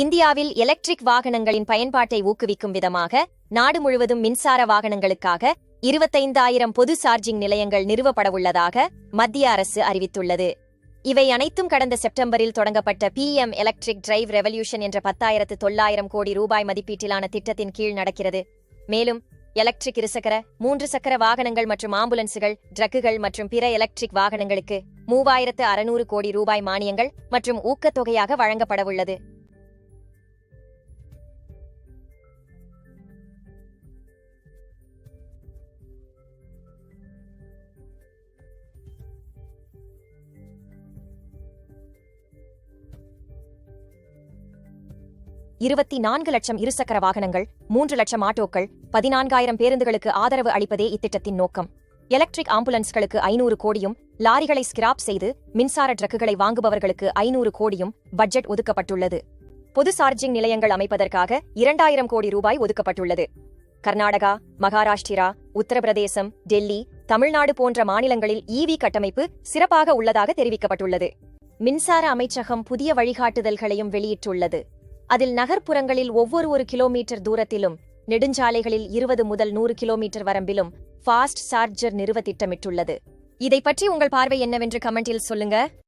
இந்தியாவில் எலக்ட்ரிக் வாகனங்களின் பயன்பாட்டை ஊக்குவிக்கும் விதமாக நாடு முழுவதும் மின்சார வாகனங்களுக்காக இருபத்தைந்தாயிரம் பொது சார்ஜிங் நிலையங்கள் நிறுவப்படவுள்ளதாக மத்திய அரசு அறிவித்துள்ளது. இவை அனைத்தும் கடந்த செப்டம்பரில் தொடங்கப்பட்ட பிஎம் எலக்ட்ரிக் டிரைவ் ரெவல்யூஷன் என்ற பத்தாயிரத்து தொள்ளாயிரம் கோடி ரூபாய் மதிப்பீட்டிலான திட்டத்தின் கீழ் நடக்கிறது. மேலும் எலக்ட்ரிக் இருசக்கர மூன்று சக்கர வாகனங்கள் மற்றும் ஆம்புலன்ஸுகள் ட்ரக்குகள் மற்றும் பிற எலக்ட்ரிக் வாகனங்களுக்கு மூவாயிரத்து அறுநூறு கோடி ரூபாய் மானியங்கள் மற்றும் ஊக்கத்தொகையாக வழங்கப்படவுள்ளது இருபத்தி நான்கு லட்சம் இருசக்கர வாகனங்கள் மூன்று லட்சம் ஆட்டோக்கள் பதினான்காயிரம் பேருந்துகளுக்கு ஆதரவு அளிப்பதே இத்திட்டத்தின் நோக்கம். எலக்ட்ரிக் ஆம்புலன்ஸ்களுக்கு ஐநூறு கோடியும் லாரிகளை ஸ்கிராப் செய்து மின்சார ட்ரக்குகளை வாங்குபவர்களுக்கு ஐநூறு கோடியும் பட்ஜெட் ஒதுக்கப்பட்டுள்ளது. பொது சார்ஜிங் நிலையங்கள் அமைப்பதற்காக இரண்டாயிரம் கோடி ரூபாய் ஒதுக்கப்பட்டுள்ளது. கர்நாடகா மகாராஷ்டிரா உத்தரப்பிரதேசம் டெல்லி தமிழ்நாடு போன்ற மாநிலங்களில் ஈவி கட்டமைப்பு சிறப்பாக உள்ளதாக தெரிவிக்கப்பட்டுள்ளது. மின்சார அமைச்சகம் புதிய வழிகாட்டுதல்களையும் வெளியிட்டுள்ளது. அதில் நகர்ப்புறங்களில் ஒவ்வொரு ஒரு கிலோமீட்டர் தூரத்திலும் நெடுஞ்சாலைகளில் இருபது முதல் நூறு கிலோமீட்டர் வரம்பிலும் ஃபாஸ்ட் சார்ஜர் நிறுவ திட்டமிட்டுள்ளது. இதை பற்றி உங்கள் பார்வை என்னவென்று கமெண்டில் சொல்லுங்க.